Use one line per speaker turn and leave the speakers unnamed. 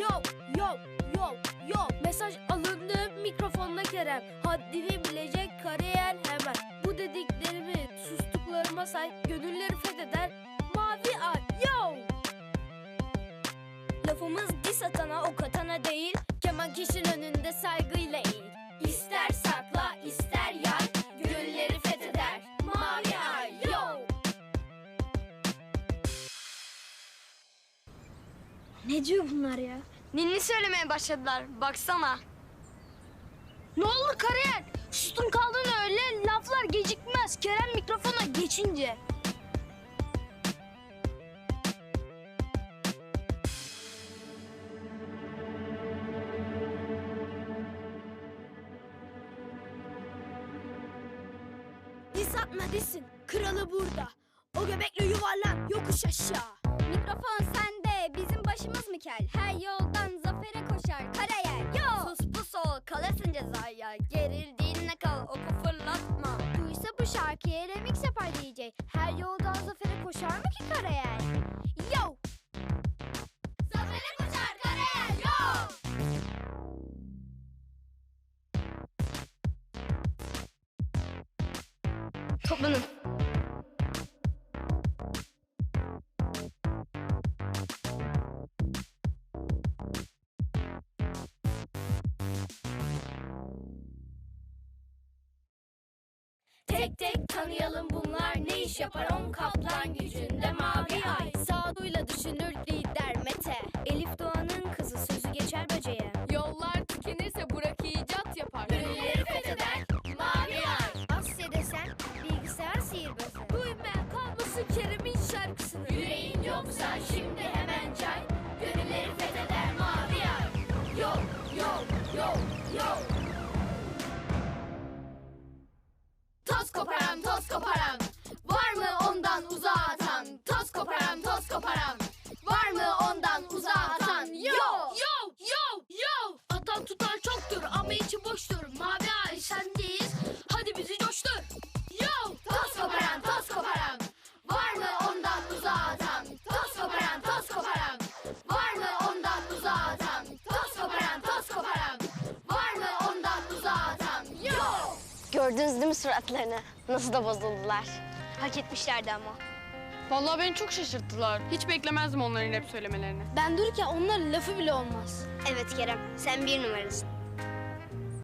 Yo yo yo yo Mesaj alındı mikrofonla Kerem. Haddini bilecek kariyer hemen. Bu dediklerimi sustuklarıma say Gönülleri fetheder mavi ay. Yo! Lafımız dis atana o katana değil Keman kişinin önünde saygıyla eğil
Ne diyor bunlar ya?
Ninni söylemeye başladılar. Baksana.
Ne olur kariyer? Sustun kaldın öyle laflar gecikmez. Kerem mikrofona geçince.
Dis atma disin kralı burada O göbekle yuvarlan yokuş aşağı
kel? Her yoldan zafere koşar. Karayer. Yo. Sus pus ol. Kalasın cezaya. Gerildiğinle kal. Oku fırlatma. Duysa bu şarkıya remix yapar DJ. Her yoldan zafere koşar mı ki Karayer? Yo. Zafere koşar Karayer. Yo. Toplanın.
Tek tek tanıyalım bunlar. Ne iş yapar? On kaplan gücünde mavi ay. Sağduyla düşünür lider Mete. Elif Doğan'ın kızı sözü geçer böceğe
Yollar tükenirse Burak icat yapar.
Gönülleri fetheder mavi ay. Asya desen bilgisayar sihirbazı. Duymayan kalmasın Kerem'in şarkısını. Yüreğin yoksa şimdi
Gördünüz değil mi suratlarını? Nasıl da bozuldular. Hak etmişlerdi ama.
Vallahi beni çok şaşırttılar. Hiç beklemezdim onların rap söylemelerini.
Ben dururken onların lafı bile olmaz.
Evet Kerem, sen bir numarasın.